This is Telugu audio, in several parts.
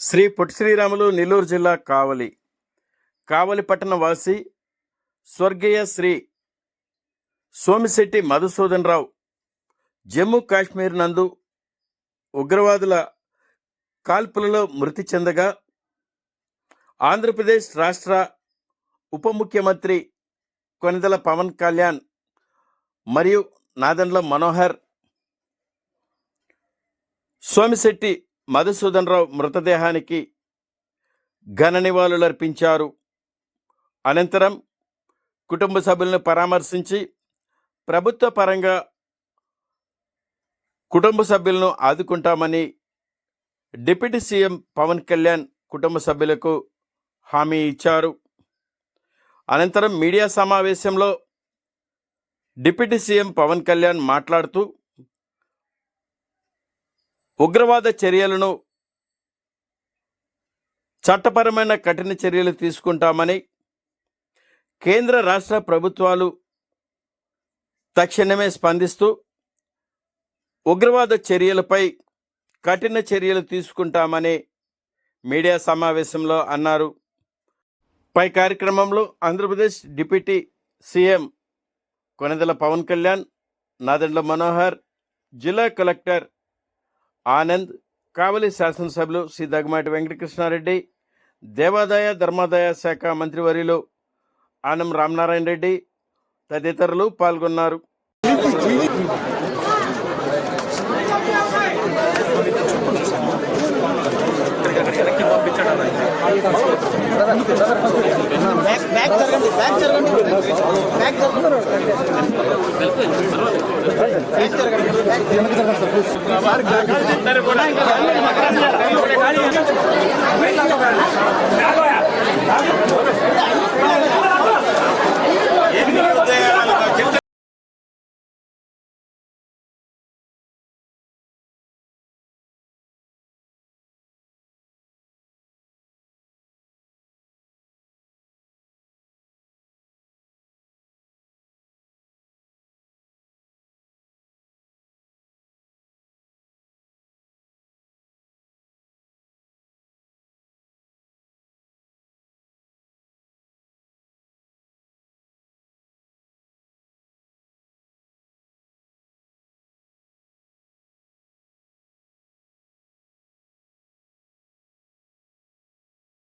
శ్రీ పొట్టి శ్రీరాములు నెల్లూరు జిల్లా కావలి. కావలి పట్టణ వాసి స్వర్గీయ శ్రీ సోమిశెట్టి మధుసూదన్ రావు జమ్మూ కాశ్మీర్ నందు ఉగ్రవాదుల కాల్పులలో మృతి చెందగా ఆంధ్రప్రదేశ్ రాష్ట్ర ఉప ముఖ్యమంత్రి కొనిదల పవన్ కళ్యాణ్ మరియు నాదండ్ల మనోహర్ సోమిశెట్టి మధుసూదన్ రావు మృతదేహానికి ఘన నివాళులర్పించారు. అనంతరం కుటుంబ సభ్యులను పరామర్శించి ప్రభుత్వ పరంగా కుటుంబ సభ్యులను ఆదుకుంటామని డిప్యూటీ సీఎం పవన్ కళ్యాణ్ కుటుంబ సభ్యులకు హామీ ఇచ్చారు. అనంతరం మీడియా సమావేశంలో డిప్యూటీ సీఎం పవన్ కళ్యాణ్ మాట్లాడుతూ ఉగ్రవాద చర్యలను చట్టపరమైన కఠిన చర్యలు తీసుకుంటామని కేంద్ర రాష్ట్ర ప్రభుత్వాలు తక్షణమే స్పందిస్తూ ఉగ్రవాద చర్యలపై కఠిన చర్యలు తీసుకుంటామని మీడియా సమావేశంలో అన్నారు. పై కార్యక్రమంలో ఆంధ్రప్రదేశ్ డిప్యూటీ సీఎం కొనదల పవన్ కళ్యాణ్ నాదెండ్ల మనోహర్ జిల్లా కలెక్టర్ ఆనంద్ కావలి శాసనసభ్యులు శ్రీ దగ్గమాటి వెంకటకృష్ణారెడ్డి దేవాదాయ ధర్మాదాయ శాఖ మంత్రివర్యులు ఆనం రామనారాయణ రెడ్డి తదితరులు పాల్గొన్నారు. బ్యాక్ జరగండి బ్యాక్ జరగండి. బ్యాక్ జరగండి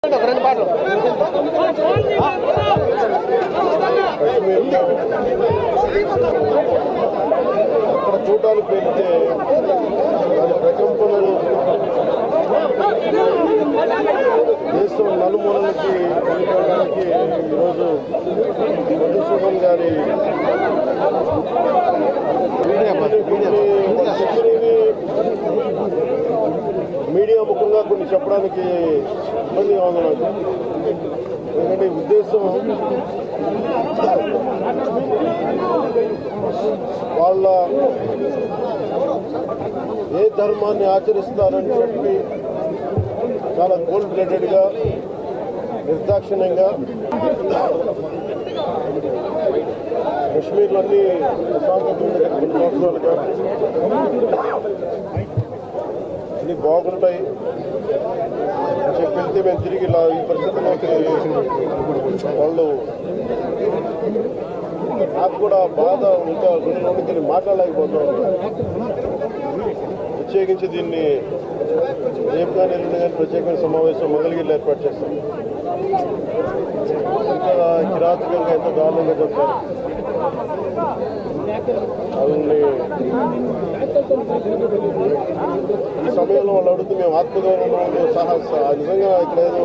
ఒక రెండు పాటలు అక్కడ చూడడానికి వెళ్తే ప్రకంపనలు దేశం నలుమూలలకి వెళ్ళడానికి ఈరోజు మధుసూదన్ గారి మీడియా ముఖంగా కొన్ని చెప్పడానికి ఇబ్బందిగా ఎందుకంటే ఉద్దేశం వాళ్ళ ఏ ధర్మాన్ని ఆచరిస్తారని చెప్పి చాలా కోల్డ్ బ్లడెడ్గా నిర్దాక్షిణ్యంగా కశ్మీర్లన్నీ సంవత్సరాలుగా అన్ని బాగుంటాయి అని మేము తిరిగి ఇలా ఈ పరిస్థితుల్లోకి వాళ్ళు నాకు కూడా బాధ ఇంకా గుండెలోకి దీన్ని మాట్లాడలేకపోతున్నాం. ప్రత్యేకించి దీన్ని రేపు కానీ ఎల్లుండి కానీ ప్రత్యేకమైన సమావేశం మంగళగిరిలో ఏర్పాటు చేస్తాం. ఎంత కిరాతకంగా ఎంత దారుణంగా చెప్తారు ఈ సమయంలో వాళ్ళు అడుగుతూ మేము ఆత్మగౌరవంలో సాహస నిజంగా ఇక్కడ ఏదో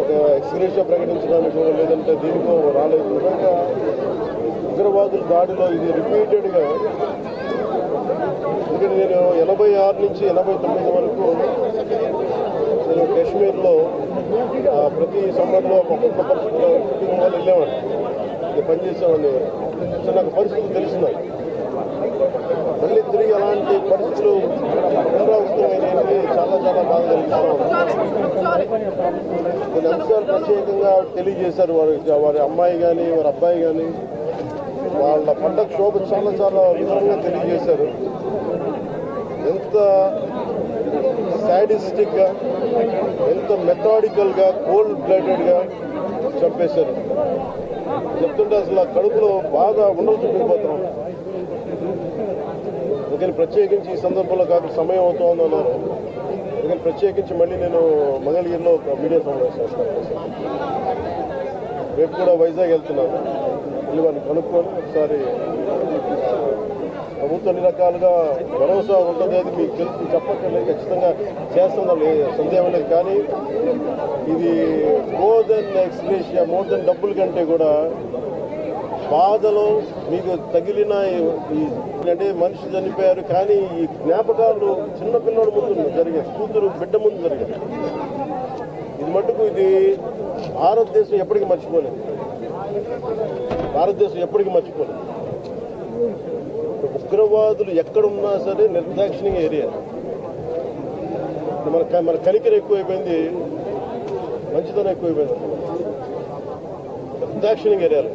ఒక ఎక్స్గ్రేషన్ ప్రకటించడానికి లేదంటే దీనికో రాలేదు. నిజంగా ఉగ్రవాదుల దాడిలో ఇది రిపీటెడ్గా ఎందుకంటే నేను ఎనభై ఆరు నుంచి ఎనభై తొమ్మిది వరకు నేను కాశ్మీర్లో ప్రతి సమ్మర్లో ఒక్కొక్క పరిస్థితిలో కుటుంబం వెళ్ళేవాడిని. పనిచేసేవాడిని. సో నాకు పరిస్థితులు తెలిసినాయి మళ్ళీ తిరిగి అలాంటి పరిస్థితులు పునరావృతమైనవి చాలా చాలా బాగా కలిగిస్తున్నాం కొన్ని అంశాలు ప్రత్యేకంగా తెలియజేశారు వారి వారి అమ్మాయి కానీ వారి అబ్బాయి కానీ వాళ్ళ పండగ శోభ చాలా చాలా వివరంగా తెలియజేశారు. ఎంత సాడిస్టిక్గా ఎంత మెథాడికల్గా కోల్డ్ బ్లడెడ్గా చంపేశారు. చెప్తుంటే అసలు కడుపులో బాగా ఉండవచ్చు మాత్రం అందుకని ప్రత్యేకించి ఈ సందర్భంలో కాదు సమయం అవుతోంది అన్నారు అందుకని ప్రత్యేకించి మళ్ళీ నేను మంగళగిరిలో ఒక మీడియా సమావేశం చేస్తాను. రేపు కూడా వైజాగ్ వెళ్తున్నాను. వెళ్ళి వారిని కనుక్కొని ఒకసారి ప్రభుత్వం అన్ని రకాలుగా భరోసా ఉంటుంది అది మీకు తెలుసు. చెప్పట్లేదు ఖచ్చితంగా చేస్తుందా సందేహం లేదు. కానీ ఇది మోర్ ఎక్స్ప్రెషియా మోర్ దెన్ డబ్బుల కంటే కూడా బాధలో మీకు తగిలిన అంటే మనిషి చనిపోయారు కానీ ఈ జ్ఞాపకాలు చిన్నపిల్లడి ముందు జరిగాయి. కూతురు బిడ్డ ముందు జరిగాయి. ఇది మటుకు ఇది భారతదేశం ఎప్పటికీ మర్చిపోలేదు. భారతదేశం ఎప్పటికీ మర్చిపోలేదు. ఉగ్రవాదులు ఎక్కడున్నా సరే నిర్దాక్షిణ్యంగా ఏరియా మన మన కనికర ఎక్కువైపోయింది మంచితనం ఎక్కువైపోయింది. నిర్దాక్షిణ్యంగా ఏరియాలు